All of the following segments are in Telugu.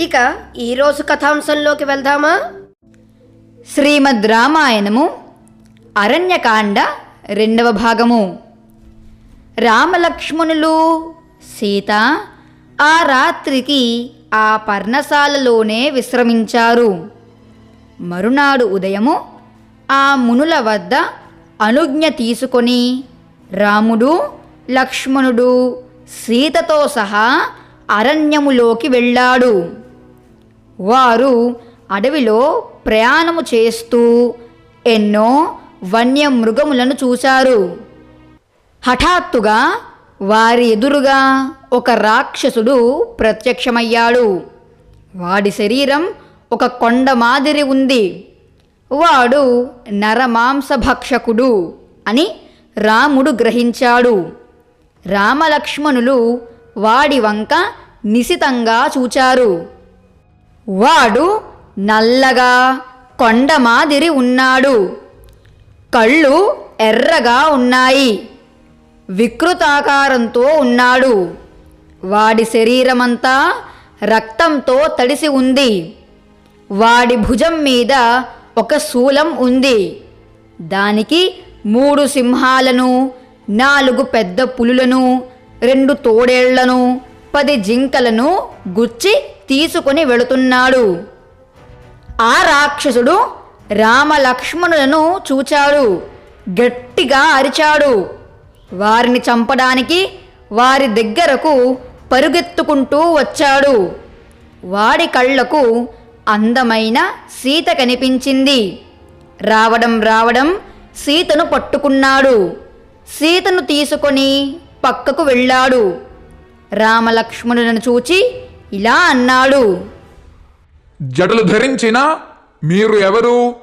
ఇక ఈరోజు కథాంశంలోకి వెళ్దామా? శ్రీమద్ రామాయణము అరణ్యకాండ రెండవ భాగము. రామలక్ష్మణులు సీత ఆ రాత్రికి ఆ పర్ణశాలలోనే విశ్రమించారు. మరునాడు ఉదయము ఆ మునుల వద్ద అనుజ్ఞ తీసుకొని రాముడు లక్ష్మణుడు సీతతో సహా అరణ్యములోకి వెళ్ళాడు. వారు అడవిలో ప్రయాణము చేస్తూ ఎన్నో వన్యమృగములను చూశారు. హఠాత్తుగా వారి ఎదురుగా ఒక రాక్షసుడు ప్రత్యక్షమయ్యాడు. వాడి శరీరం ఒక కొండ మాదిరి ఉంది. వాడు నరమాంసభక్షకుడు అని రాముడు గ్రహించాడు. రామలక్ష్మణులు వాడి వంక నిశితంగా చూచారు. వాడు నల్లగా కొండ మాదిరి ఉన్నాడు. కళ్ళు ఎర్రగా ఉన్నాయి. వికృతాకారంతో ఉన్నాడు. వాడి శరీరమంతా రక్తంతో తడిసి ఉంది. వాడి భుజం మీద ఒక శూలం ఉంది. దానికి మూడు సింహాలను నాలుగు పెద్ద పులులను రెండు తోడేళ్ళను పది జింకలను గుచ్చి తీసుకొని వెళుతున్నాడు. ఆ రాక్షసుడు రామలక్ష్మణులను చూచాడు. గట్టిగా అరిచాడు. వారిని చంపడానికి వారి దగ్గరకు పరుగెత్తుకుంటూ వచ్చాడు. వాడి కళ్ళకు అందమైన సీత కనిపించింది. రావడం రావడం సీతను పట్టుకున్నాడు. సీతను తీసుకొని పక్కకు వెళ్ళాడు. రామలక్ష్మణులను చూచి ఇలా అన్నాడు. జడలు ధరించిన మీరు ఎవరు?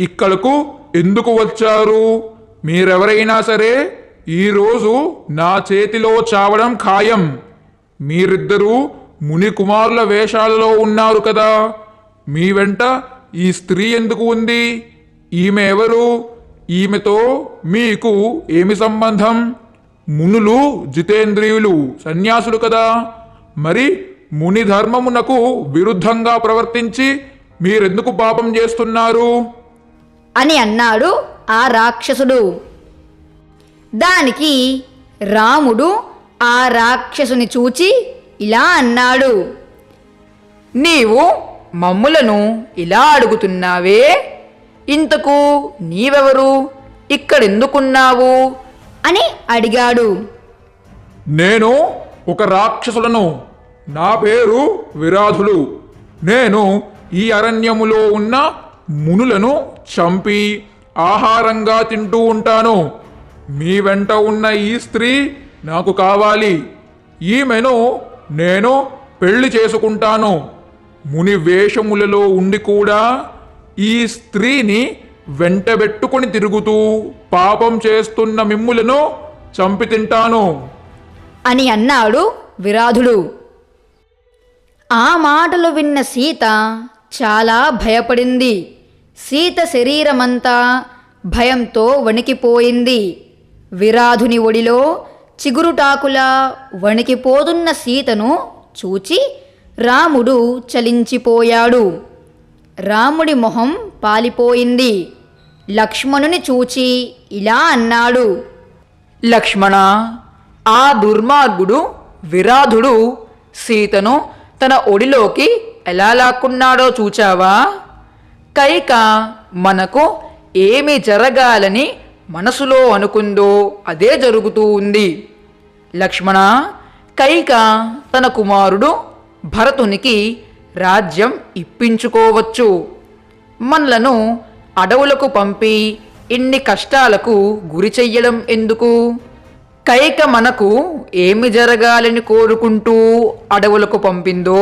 ఇక్కడకు ఎందుకు వచ్చారు? మీరెవరైనా సరే ఈరోజు నా చేతిలో చావడం ఖాయం. మీరిద్దరూ ముని కుమారుల వేషాలలో ఉన్నారు కదా. మీ వెంట ఈ స్త్రీ ఎందుకు ఉంది? ఈమె ఎవరు? ఈమెతో మీకు ఏమి సంబంధం? మునులు జితేంద్రియులు సన్యాసులు కదా. మరి ముని ధర్మమునకు విరుద్ధంగా ప్రవర్తించి మీరెందుకు పాపం చేస్తున్నారు? అని అన్నాడు ఆ రాక్షసుడు. దానికి రాముడు ఆ రాక్షసుని చూచి ఇలా అన్నాడు. నీవు మమ్ములను ఇలా అడుగుతున్నావే? ఇంతకు నీవెవరు? ఇక్కడెందుకున్నావు? అని అడిగాడు. నేను ఒక రాక్షసులను నా పేరు విరాధులు. నేను ఈ అరణ్యములో ఉన్న మునులను చంపి ఆహారంగా తింటూ ఉంటాను. మీ వెంట ఉన్న ఈ స్త్రీ నాకు కావాలి. ఈమెను నేను పెళ్ళి చేసుకుంటాను. ముని వేషములలో ఉండి కూడా ఈ స్త్రీని వెంటబెట్టుకొని తిరుగుతూ పాపం చేస్తున్న మిమ్ములను చంపి తింటాను. అని అన్నాడు విరాధుడు. ఆ మాటలు విన్న సీత చాలా భయపడింది. సీత శరీరమంతా భయంతో వణికిపోయింది. విరాధుని ఒడిలో చిగురుటాకులా వణికిపోతున్న సీతను చూచి రాముడు చలించిపోయాడు. రాముడి మొహం పాలిపోయింది. లక్ష్మణుని చూచి ఇలా అన్నాడు. లక్ష్మణ ఆ దుర్మార్గుడు విరాధుడు సీతను తన ఒడిలోకి ఎలా లాక్కున్నాడో చూచావా? కైక మనకు ఏమి జరగాలని మనసులో అనుకుందో అదే జరుగుతూ ఉంది. లక్ష్మణ కైక తన కుమారుడు భరతునికి రాజ్యం ఇప్పించుకోవచ్చు. మనలను అడవులకు పంపి ఇన్ని కష్టాలకు గురి చెయ్యడం ఎందుకు? కైక మనకు ఏమి జరగాలని కోరుకుంటూ అడవులకు పంపిందో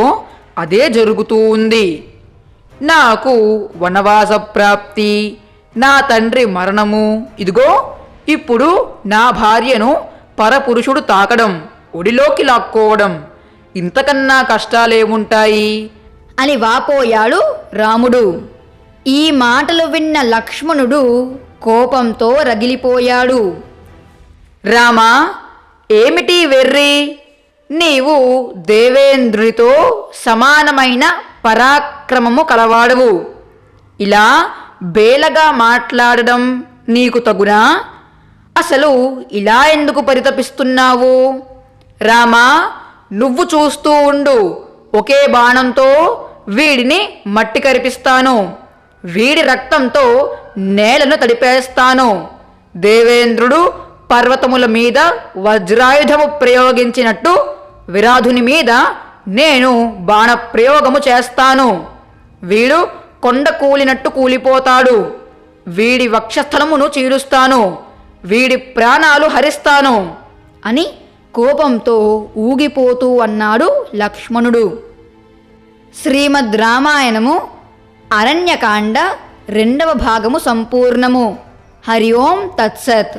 అదే జరుగుతూ ఉంది. నాకు వనవాస ప్రాప్తి నా తండ్రి మరణము ఇదిగో ఇప్పుడు నా భార్యను పరపురుషుడు తాకడం ఒడిలోకి లాక్కోవడం ఇంతకన్నా కష్టాలేముంటాయి అని వాపోయాడు రాముడు. ఈ మాటలు విన్న లక్ష్మణుడు కోపంతో రగిలిపోయాడు. రామా ఏమిటి వెర్రి? నీవు దేవేంద్రుడితో సమానమైన పరాక్రమము కలవాడవు. ఇలా బేలగా మాట్లాడడం నీకు తగునా? అసలు ఇలా ఎందుకు పరితపిస్తున్నావు? రామా నువ్వు చూస్తూ ఉండు. ఒకే బాణంతో వీడిని మట్టి కరిపిస్తాను. వీడి రక్తంతో నేలను తడిపేస్తాను. దేవేంద్రుడు పర్వతముల మీద వజ్రాయుధము ప్రయోగించినట్టు విరాధుని మీద నేను బాణ ప్రయోగము చేస్తాను. వీడు కొండ కూలినట్టు కూలిపోతాడు. వీడి వక్షస్థలమును చీరుస్తాను వీడి ప్రాణాలు హరిస్తాను అని కోపంతో ఊగిపోతూ అన్నాడు లక్ష్మణుడు. శ్రీమద్ రామాయణము అరణ్యకాండ రెండవ భాగము సంపూర్ణము. హరి ఓం తత్సత్.